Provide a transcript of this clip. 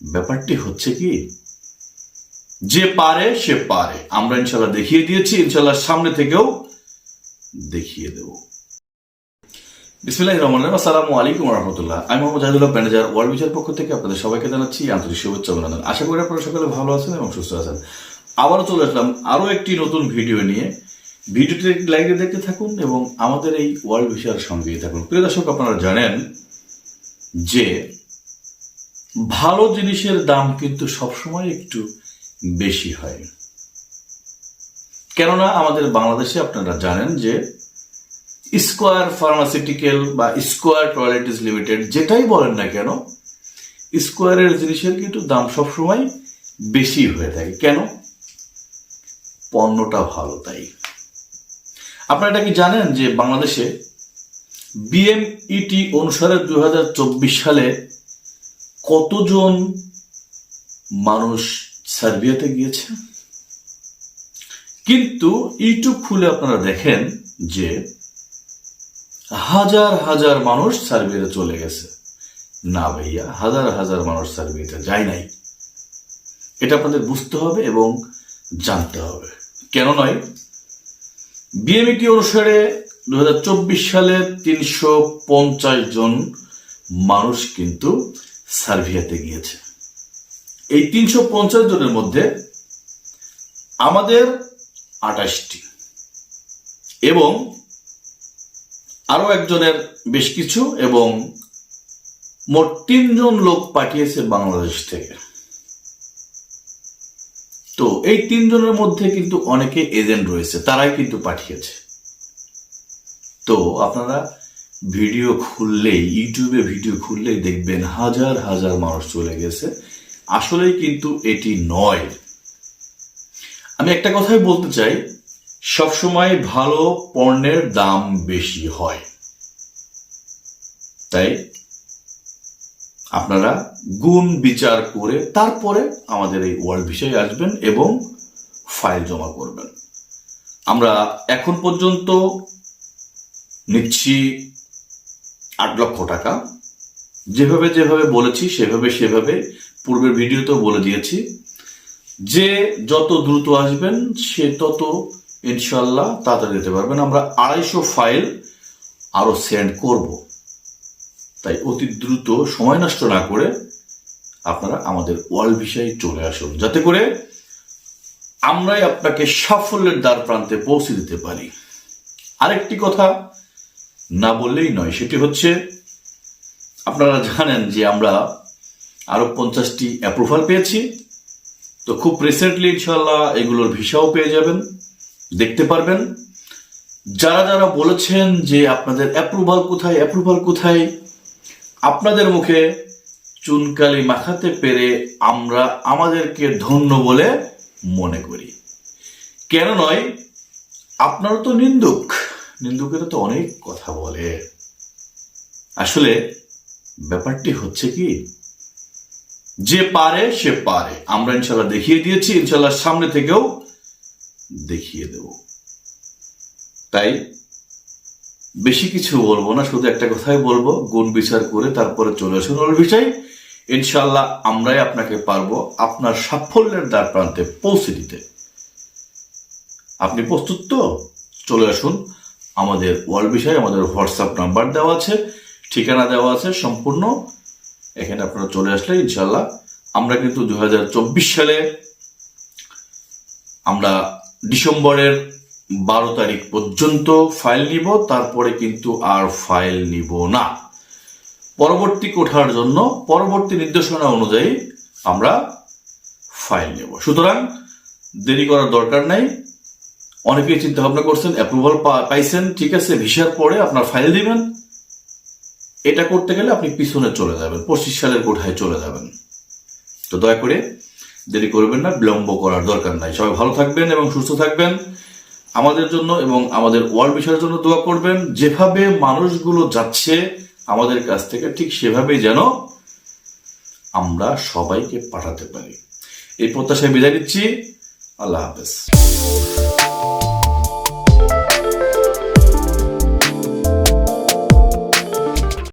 ব্যাপারটি হচ্ছে কি? যে পারে, সে পারে। আমরা ইনশাল্লাহ দেখিয়ে দিয়েছি, ইনশাল্লাহ সামনে থেকেও দেখিয়ে দেব। বিসমিল্লাহির রহমানির রহিম। আসসালামু আলাইকুম রহমতুল্লাহ। আমি মোহাম্মদ জাহিদুল্লাহ ম্যানেজার ওয়ার্ল্ড বিচার পক্ষ থেকে আপনাদের সবাইকে জানাচ্ছি আন্তরিক শুভেচ্ছা অভিনন্দন। আশা করি আপনারা সকলে ভালো আছেন এবং সুস্থ আছেন। আবারও চলে আসলাম আরও একটি নতুন ভিডিও নিয়ে। ভিডিওটি লাইভে দেখতে থাকুন এবং আমাদের এই ওয়ার্ল্ড ভিসার সঙ্গেই থাকুন। প্রিয় দর্শক, আপনারা জানেন যে ভালো জিনিসের দাম কিন্তু সবসময় একটু বেশি হয়। কেননা আমাদের বাংলাদেশে আপনারা জানেন যে স্কোয়ার ফার্মাসিউটিক্যাল বা স্কোয়ার টয়লেটিস লিমিটেড যেটাই বলেন না কেন, স্কোয়ারের জিনিসের কিন্তু দাম সবসময় বেশি হয়ে থাকে। কেন? পণ্যটা ভালো তাই। আপনারা এটা কি জানেন যে বাংলাদেশে বিএমইটি অনুসারে দু হাজার চব্বিশ সালে কতজন মানুষ সার্বিয়াতে গিয়েছে? কিন্তু ইউটিউব খুলে আপনারা দেখেন যে হাজার হাজার মানুষ সার্বিয়াতে চলে গেছে। না ভাইয়া, হাজার হাজার মানুষ সার্বিয়াতে যায় নাই। এটা আপনাদের বুঝতে হবে এবং জানতে হবে। কেন নয়? বিএমইটি অনুসারে দু হাজার চব্বিশ সালে তিনশো পঞ্চাশ জন মানুষ কিন্তু সার্বিয়াতে গিয়েছে। এই তিনশো পঞ্চাশ জনের মধ্যে আমাদের আঠাশটি। এবং আরও একজনের বেশ কিছু এবং মোট তিনজন লোক পাঠিয়েছে বাংলাদেশ থেকে। তো এই তিনজনের মধ্যে কিন্তু অনেকে এজেন্ট রয়েছে, তারাই কিন্তু পাঠিয়েছে। তো আপনারা ভিডিও খুললেই, ইউটিউবে ভিডিও খুললেই দেখবেন হাজার হাজার মানুষ চলে গেছে। আসলেই কিন্তু এটি নয়। আমি একটা কথাই বলতে চাই, সবসময় ভালো পণ্যের দাম বেশি হয়। তাই আপনারা গুণ বিচার করে তারপরে আমাদের এই ওয়ার্ল্ড বিষয়ে আসবেন এবং ফাইল জমা করবেন। আমরা এখন পর্যন্ত নিচ্ছি আট লক্ষ টাকা। যেভাবে যেভাবে বলেছি, সেভাবে সেভাবে পূর্বের ভিডিওতেও বলে দিয়েছি। যে যত দ্রুত আসবেন, সে তত ইনশাল্লাহ তাড়াতাড়ি দিতে পারবেন। আমরা আড়াইশো ফাইল আরও সেন্ড করব। তাই অতি দ্রুত সময় নষ্ট না করে আপনারা আমাদের ওয়ার্ল্ড বিষয়ে চলে আসুন। যাতে করে আমরাই আপনাকে সাফল্যের দ্বার প্রান্তে পৌঁছে দিতে পারি। আরেকটি কথা না বললেই নয়, সেটি হচ্ছে আপনারা জানেন যে আমরা আরও পঞ্চাশটি অ্যাপ্রুভাল পেয়েছি। তো খুব রিসেন্টলি ইনশাল্লাহ এগুলোর ভিসাও পেয়ে যাবেন, দেখতে পারবেন। যারা যারা বলেছেন যে আপনাদের অ্যাপ্রুভাল কোথায় অ্যাপ্রুভাল কোথায়, আপনাদের মুখে চুনকালি মাখাতে পেরে আমরা আমাদেরকে ধন্য বলে মনে করি। কেন নয়? আপনারও তো নিন্দুক। নিন্দুকেরা তো অনেক কথা বলে। আসলে ব্যাপারটি হচ্ছে কি? যে পারে, সে পারে। আমরা ইনশাল্লাহ দেখিয়ে দিয়েছি ইনশাল্লাহ সামনে থেকেও দেখিয়ে দেব। তাই বেশি কিছু বলব না, শুধু একটা কথাই বলব, গুণ বিচার করে তারপরে চলে আসুন বিষয় ইনশাল্লাহ আমরাই আপনাকে পারব আপনার সাফল্যের দ্বার প্রান্তে পৌঁছে দিতে। আপনি প্রস্তুত তো? চলে আসুন। আমাদের ওয়ার্ল্ড বিষয়ে আমাদের হোয়াটসঅ্যাপ নাম্বার দেওয়া আছে, ঠিকানা দেওয়া আছে সম্পূর্ণ। এখানে আপনারা চলে আসলে ইনশাল্লাহ আমরা কিন্তু দু হাজার চব্বিশ সালে আমরা ডিসেম্বরের বারো তারিখ পর্যন্ত ফাইল নিব, তারপরে কিন্তু আর ফাইল নিব না। পরবর্তী কোঠার জন্য পরবর্তী নির্দেশনা অনুযায়ী আমরা ফাইল নেব। সুতরাং দেরি করার দরকার নাই। অনেকেই চিন্তা ভাবনা করছেন অ্যাপ্রুভাল পাইছেন, ঠিক আছে, ভিসার পরে আপনার ফাইল দিবেন। এটা করতে গেলে আপনি পিছনে চলে যাবেন, পঁচিশ সালের কোঠায় চলে যাবেন। তো দয়া করে দেরি করবেন না, বিলম্ব করার দরকার নাই। সবাই ভালো থাকবেন এবং সুস্থ থাকবেন। আমাদের জন্য এবং আমাদের ওয়ার্ল্ড বিষয়ের জন্য দোয়া করবেন। যেভাবে মানুষগুলো যাচ্ছে আমাদের কাছ থেকে, ঠিক সেভাবেই যেন আমরা সবাইকে পাঠাতে পারি। এই প্রত্যাশায় বিদায় দিচ্ছি আল্লাহ হাফেজ।